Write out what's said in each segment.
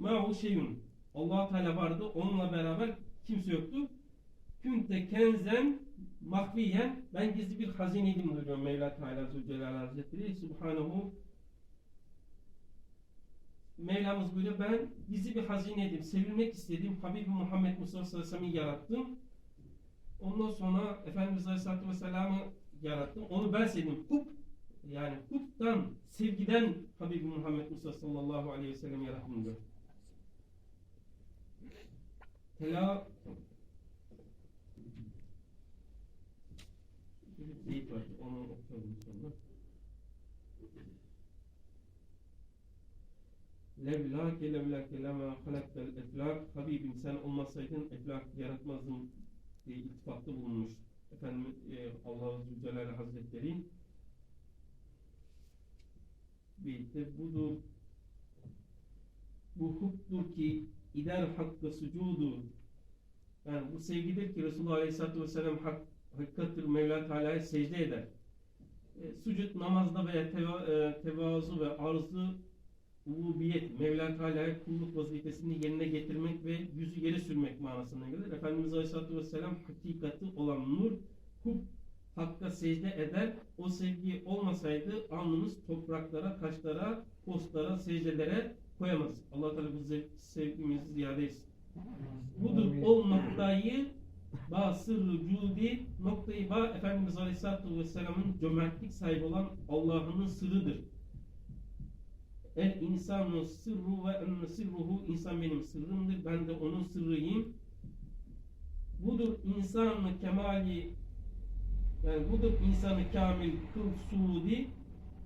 ma'hu şeyun. allah Teala vardı. Onunla beraber kimse yoktu. Künte kenzen mahviyen ben gizli bir hazineydim buyuruyor Mevla Teala Zülcelal Hazretleri. Subhanahu Mevlamız buyuruyor ben gizli bir hazineydim. Sevilmek istediğim Habibi Muhammed Mustafa sallallahu aleyhi ve yarattım. Ondan sonra Efendimiz Aleyhisselatü Vesselam'ı yarattım. Onu ben sevdim. Hub yani hubdan, sevgiden Habibi Muhammed Mustafa sallallahu aleyhi ve sellem yarattım diyor. Tela bir beyit var. Onu okuyalım sonra. Levlâke levlâke lemâ halaktel eflâk Habibim sen olmasaydın eflak yaratmazdın diye iltifatta bulunmuş. Efendim e, Allah-u Zülcelal Hazretleri beytte budur bu hubdur ki ider hakka sucudu yani bu sevgidir ki Resulullah Aleyhisselatü Vesselam hak, hakikattır Mevla Teala'ya secde eder. E, sucud namazda veya teva, e, tevazu ve arzı ulubiyet, Mevla Teala'ya kulluk vazifesini yerine getirmek ve yüzü yere sürmek manasına gelir. Efendimiz Aleyhisselatü Vesselam hakikati olan nur, hub, hakka secde eder. O sevgi olmasaydı alnımız topraklara, taşlara, postlara, secdelere koyamaz. Allah Teala bu zev- sevgimizi ziyade etsin. Budur o noktayı ba sırrı cudi noktayı ba Efendimiz Aleyhisselatü Vesselam'ın cömertlik sahibi olan Allah'ın sırrıdır. El insanu sırru ve enne sırruhu insan benim sırrımdır. Ben de onun sırrıyım. Budur insanı kemali yani budur insanı kamil kıl suudi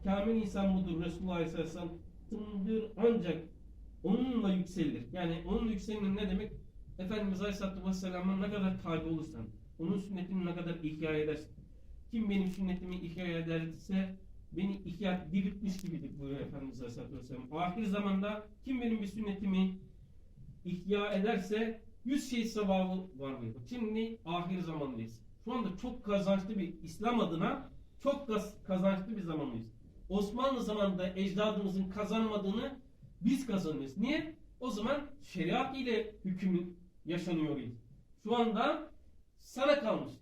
kamil insan budur Resulullah Aleyhisselam tındır ancak onunla yükselir. Yani onun yükselme ne demek? Efendimiz Aleyhisselatü Vesselam'a ne kadar tabi olursan, onun sünnetini ne kadar ihya edersin. Kim benim sünnetimi ihya ederse beni ihya diriltmiş gibidir buyuruyor Efendimiz Aleyhisselatü Vesselam. Ahir zamanda kim benim bir sünnetimi ihya ederse yüz şey sevabı var buyuruyor. Şimdi ahir zamandayız. Şu anda çok kazançlı bir İslam adına çok kaz- kazançlı bir zamandayız. Osmanlı zamanında ecdadımızın kazanmadığını biz kazanıyoruz. Niye? O zaman şeriat ile hüküm yaşanıyordu. Şu anda sana kalmış.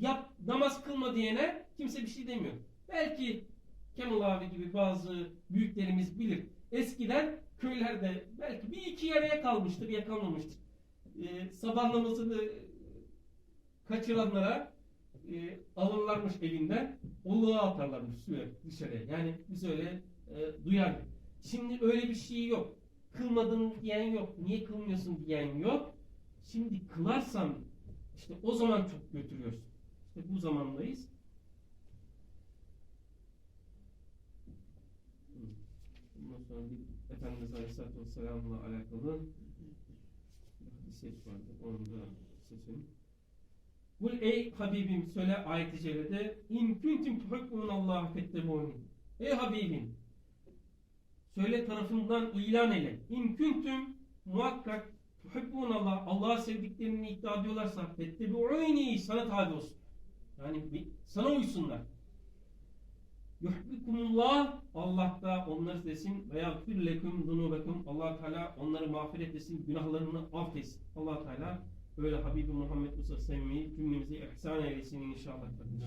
Yap, namaz kılma diyene kimse bir şey demiyor. Belki Kemal abi gibi bazı büyüklerimiz bilir. Eskiden köylerde belki bir iki yarıya kalmıştır, yakalmamıştır. Ee, sabah namazını kaçıranlara e, alırlarmış evinden, oluğa atarlarmış dışarıya. Yani biz öyle e, duyardık. Şimdi öyle bir şey yok. Kılmadın diyen yok. Niye kılmıyorsun diyen yok. Şimdi kılarsan işte o zaman çok götürüyorsun. İşte bu zamandayız. Bundan sonra bir Efendimiz Aleyhisselatü Vesselam'la alakalı bir hadis vardı. Onu da söyleyeyim. Kul ey Habibim söyle ayet-i cellede in kuntum tuhibbun Allah fettebuni. Ey Habibim söyle tarafından ilan eyle. İn kuntum muhakkak tuhibbun Allah Allah'ı sevdiklerini iddia ediyorlarsa fettebu'uni sana tabi olsun. Yani sana uysunlar. Yuhbikumullah Allah da onları desin veya firlekum zunubekum Allah Teala onları mağfiret etsin, günahlarını affetsin. Allah Teala böyle Habibi Muhammed Musa sevmeyi cümlemize ihsan eylesin inşallah. kardeşim.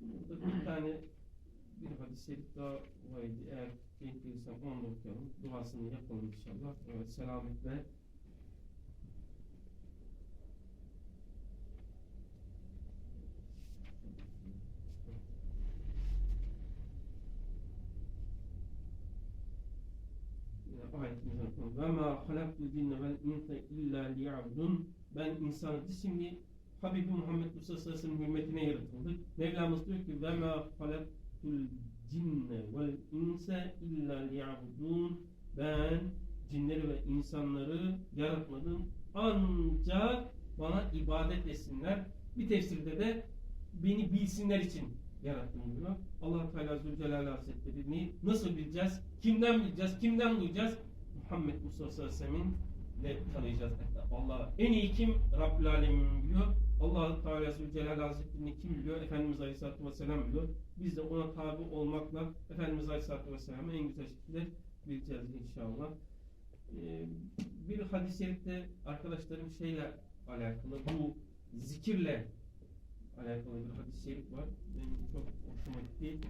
Burada bir tane bir hadis-i şerif daha var idi. Eğer denk gelirsem onu da okuyalım. Duasını yapalım inşallah. Evet, selametle. Okuyalım. Ve ma halaktul cinne vel insa illa liya'budun. Ben insanı cisimli Habibi Muhammed sellem hürmetine yaratıldık. Mevlamız diyor ki ve ma halaktul cinne vel insa illa liya'budun. Ben cinleri ve insanları yaratmadım. Ancak bana ibadet etsinler. Bir tefsirde de beni bilsinler için yarattım diyor. Allah Teala Zülcelal Hazretleri nasıl bileceğiz? Kimden bileceğiz? Kimden duyacağız? Muhammed Mustafa sallallahu aleyhi ve sellem'in tanıyacağız. Allah en iyi kim? Rabbül Alemin biliyor. Allah Teala Zülcelal Hazretlerini kim biliyor? Efendimiz Aleyhisselatü Vesselam biliyor. Biz de ona tabi olmakla Efendimiz Aleyhisselatü Vesselam'ı en güzel şekilde bileceğiz inşallah. Ee, bir hadis-i şerifte arkadaşlarım şeyle alakalı bu zikirle alakalı bir hadis-i şerif var. Benim çok hoşuma gitti.